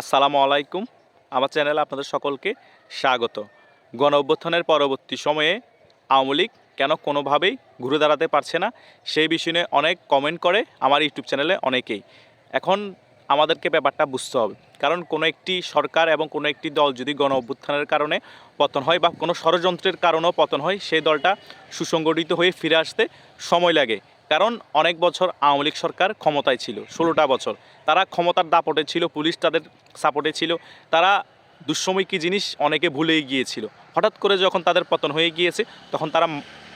আসসালামু আলাইকুম। আমার চ্যানেলে আপনাদের সকলকে স্বাগত। গণ অভ্যুত্থানের পরবর্তী সময়ে আওয়ামী লীগ কেন কোনোভাবেই ঘুরে দাঁড়াতে পারছে না, সেই বিষয় নিয়ে অনেক কমেন্ট করে আমার ইউটিউব চ্যানেলে অনেকেই। এখন আমাদেরকে ব্যাপারটা বুঝতে হবে। কারণ কোনো একটি সরকার এবং কোনো একটি দল যদি গণ অভ্যুত্থানের কারণে পতন হয় বা কোনো ষড়যন্ত্রের কারণেও পতন হয়, সেই দলটা সুসংগঠিত হয়ে ফিরে আসতে সময় লাগে। কারণ অনেক বছর আওয়ামী লীগ সরকার ক্ষমতায় ছিল, ষোলোটা বছর। তারা ক্ষমতার দাপটে ছিল, পুলিশ তাদের সাপোর্টে ছিল। তারা দুঃসময় কী জিনিস অনেকে ভুলেই গিয়েছিল। হঠাৎ করে যখন তাদের পতন হয়ে গিয়েছে, তখন তারা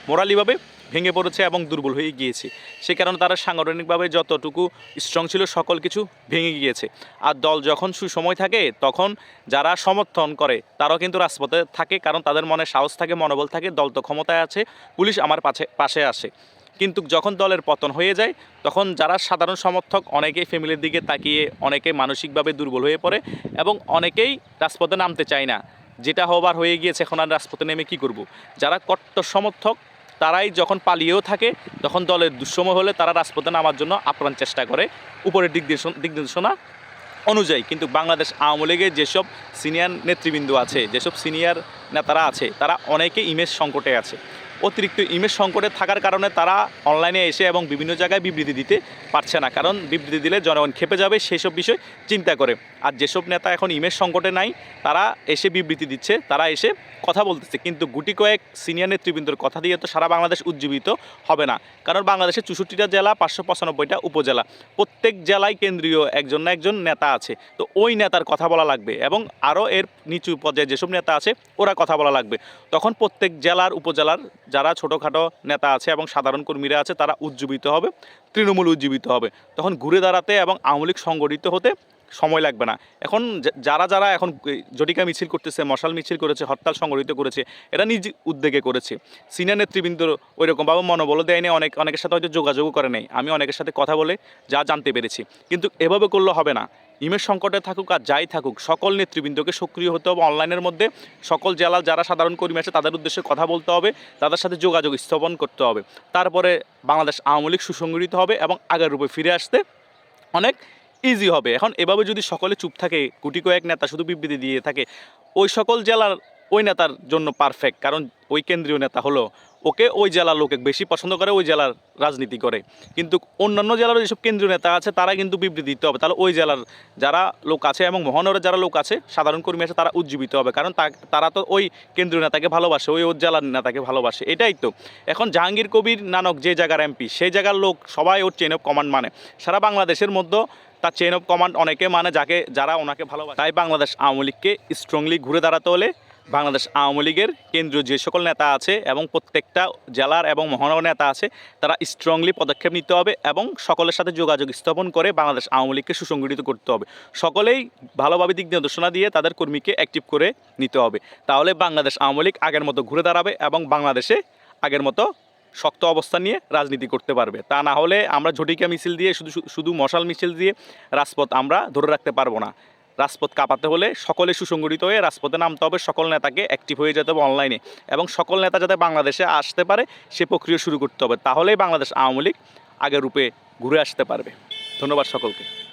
মোরালিভাবে ভেঙে পড়েছে এবং দুর্বল হয়ে গিয়েছে। সে কারণে তারা সাংগঠনিকভাবে যতটুকু স্ট্রং ছিল, সকল কিছু ভেঙে গিয়েছে। আর দল যখন সুসময় থাকে, তখন যারা সমর্থন করে, তারাও কিন্তু রাজপথে থাকে। কারণ তাদের মনে সাহস থাকে, মনোবল থাকে, দল তো ক্ষমতায় আছে, পুলিশ আমার পাশে পাশে আসে। কিন্তু যখন দলের পতন হয়ে যায়, তখন যারা সাধারণ সমর্থক অনেকেই ফ্যামিলির দিকে তাকিয়ে অনেকে মানসিকভাবে দুর্বল হয়ে পড়ে এবং অনেকেই রাজপথে নামতে চায় না। যেটা হবার হয়ে গিয়েছে, এখন আর রাজপথে নেমে কী করব? যারা কট্টর সমর্থক, তারাই যখন পালিয়েও থাকে, তখন দলের দুঃসময় হলে তারা রাজপথে নামার জন্য আপ্রাণ চেষ্টা করে। উপরের দিক নির্দেশন দিক নির্দেশনা অনুযায়ী। কিন্তু বাংলাদেশ আওয়ামী লীগের যেসব সিনিয়র নেতৃবৃন্দ আছে, যেসব সিনিয়র নেতারা আছে, তারা অনেকে ইমেজ সংকটে আছে। অতিরিক্ত ইমেজ সংকটে থাকার কারণে তারা অনলাইনে এসে এবং বিভিন্ন জায়গায় বিবৃতি দিতে পারছে না। কারণ বিবৃতি দিলে জনগণ খেপে যাবে সেই সব বিষয় চিন্তা করে। আর যেসব নেতা এখন ইমেজ সংকটে নাই, তারা এসে বিবৃতি দিচ্ছে, তারা এসে কথা বলতেছে। কিন্তু গুটি কয়েক সিনিয়র নেতৃবৃন্দর কথা দিয়ে তো সারা বাংলাদেশ উজ্জীবিত হবে না। কারণ বাংলাদেশের চৌষট্টিটা জেলা, পাঁচশো পঁচানব্বইটা উপজেলা। প্রত্যেক জেলায় কেন্দ্রীয় একজন না একজন নেতা আছে। তো ওই নেতার কথা বলা লাগবে এবং আরও এর নিচু পর্যায়ে যেসব নেতা আছে, ওরা কথা বলা লাগবে। তখন প্রত্যেক জেলার, উপজেলার যারা ছোটোখাটো নেতা আছে এবং সাধারণ কর্মীরা আছে, তারা উজ্জীবিত হবে, তৃণমূল উজ্জীবিত হবে। তখন ঘুরে দাঁড়াতে এবং আওয়ামী লীগ সংগঠিত হতে সময় লাগবে না। এখন যারা যারা এখন জটিকা মিছিল করতেছে, মশাল মিছিল করেছে, হরতাল সংগঠিত করেছে, এরা নিজ উদ্যোগে করেছে। সিনিয়র নেতৃবৃন্দ ওই রকমভাবে মনোবল দেয়নি, অনেক, অনেকের সাথে হয়তো যোগাযোগও করে নেই। আমি অনেকের সাথে কথা বলে যা জানতে পেরেছি। কিন্তু এভাবে করলে হবে না। ইমেজ সংকটে থাকুক আর যাই থাকুক, সকল নেতৃবৃন্দকে সক্রিয় হতে হবে অনলাইনের মধ্যে। সকল জেলার যারা সাধারণ কর্মী আছে, তাদের উদ্দেশ্যে কথা বলতে হবে, তাদের সাথে যোগাযোগ স্থাপন করতে হবে। তারপরে বাংলাদেশ আওয়ামী লীগ সুসংগঠিত হবে এবং আগের রূপে ফিরে আসতে অনেক ইজি হবে। এখন এভাবে যদি সকলে চুপ থাকে গুটি কয়েক নেতা শুধু বিবৃতি দিয়ে থাকে, ওই সকল জেলার ওই নেতার জন্য পারফেক্ট কারণ ওই কেন্দ্রীয় নেতা হলো ওকে ওই জেলার লোকে বেশি পছন্দ করে, ওই জেলার রাজনীতি করে। কিন্তু অন্যান্য জেলার যেসব কেন্দ্রীয় নেতা আছে তারা কিন্তু বিবৃতি দিতে হবে। তাহলে ওই জেলার যারা লোক আছে এবং মহানগরের যারা লোক আছে, সাধারণ কর্মী আছে, তারা উজ্জীবিত হবে। কারণ তারা তো ওই কেন্দ্রীয় নেতাকে ভালোবাসে, ওই ওই জেলার নেতাকে ভালোবাসে। এটাই তো। এখন জাহাঙ্গীর কবির নানক যে জায়গার এমপি সেই জায়গার লোক সবাই ওর চেন অফ কমান্ড মানে। সারা বাংলাদেশের মধ্যে তার চেন অফ কমান্ড অনেকে মানে যাকে, যারা ওনাকে ভালোবাসে। তাই বাংলাদেশ আওয়ামী লীগকে স্ট্রংলি ঘুরে দাঁড়াতে হলে বাংলাদেশ আওয়ামী লীগের কেন্দ্রীয় যে সকল নেতা আছে এবং প্রত্যেকটা জেলার এবং মহানগর নেতা আছে, তারা স্ট্রংলি পদক্ষেপ নিতে হবে এবং সকলের সাথে যোগাযোগ স্থাপন করে বাংলাদেশ আওয়ামী লীগকে সুসংগঠিত করতে হবে। সকলেই ভালোভাবে দিক নির্দেশনা দিয়ে তাদের কর্মীকে অ্যাক্টিভ করে নিতে হবে। তাহলে বাংলাদেশ আওয়ামী লীগ আগের মতো ঘুরে দাঁড়াবে এবং বাংলাদেশে আগের মতো শক্ত অবস্থান নিয়ে রাজনীতি করতে পারবে। তা না হলে আমরা ঝটিকা মিছিল দিয়ে, শুধু শুধু মশাল মিছিল দিয়ে রাজপথ আমরা ধরে রাখতে পারব না। রাজপথ কাঁপাতে হলে সকলে সুসংগঠিত হয়ে রাজপথে নামতে হবে, সকল নেতাকে অ্যাক্টিভ হয়ে যেতে হবে অনলাইনে এবং সকল নেতা যাতে বাংলাদেশে আসতে পারে, সে প্রক্রিয়া শুরু করতে হবে। তাহলেই বাংলাদেশ আওয়ামী লীগ আগের রূপে ঘুরে আসতে পারবে। ধন্যবাদ সকলকে।